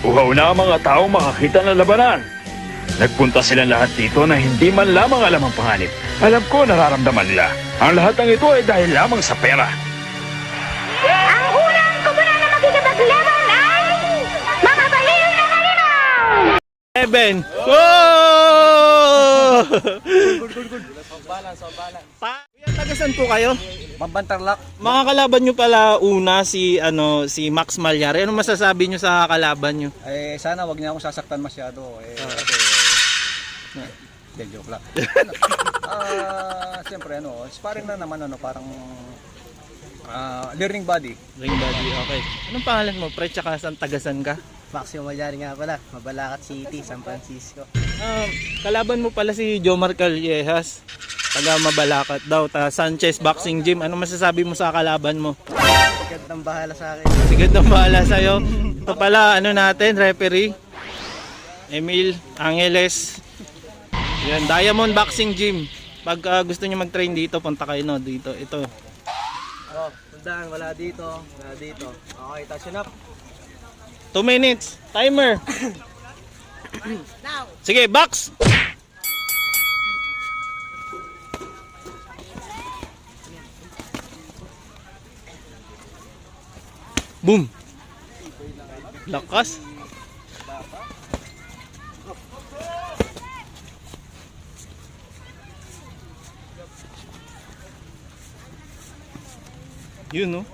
Uhaw na ang mga tao makakita ng labanan. Nagpunta sila lahat dito na hindi man lamang alam ang panganib. Alam ko nararamdaman nila. Ang lahat ng ito ay dahil lamang sa pera. Ang unang komunal na makikipaglaban ay mga baliw na halimaw! Seven. Oh! Pa, Kuya, tagasan po kayo? Mambantarlak. Mga kalaban nyo pala una si ano si Max Malyari. Ano masasabi nyo sa kalaban nyo? Eh, sana wag niya akong sasaktan masyado. Eh, kasi... Hindi, joke lang. Ano, Ah, siyempre, ano, sparring na naman, ano, parang... ah, learning body. Ring body, okay. Anong pangalan mo? Pre, tsaka saan tagasan ka? Maximo Malyari nga pala, Mabalacat City, San Francisco. Um, kalaban mo pala si Jomar Callejas. Taga Mabalacat daw. Ta Sanchez Boxing Gym. Ano masasabi mo sa kalaban mo? Agad nang bahala sa akin. Sige na bahala sa'yo. Ito pala, ano natin, referee. Emil Angeles. Yan, Diamond Boxing Gym. Pag ah, gusto niyo mag-train dito, punta kayo no, dito. Ito. Oh, tandaan, wala dito, wala dito. Okay, touch up. 2 minutes. Timer. Sige, box. Boom. Lakas. Yun, no?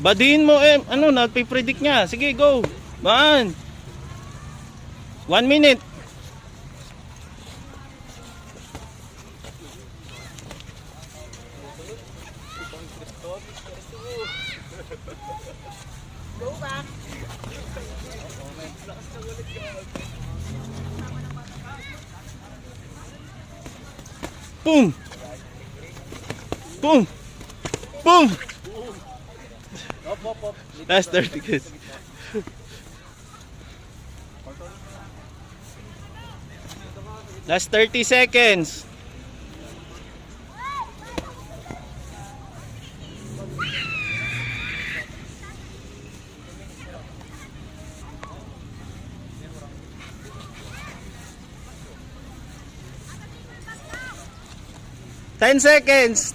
Badiin mo eh, ano, napipredict niya. Sige, go. Baan. One minute. Boom. Boom. Boom! Up, up, up. That's dirty, kids. That's 30 seconds. Ten seconds.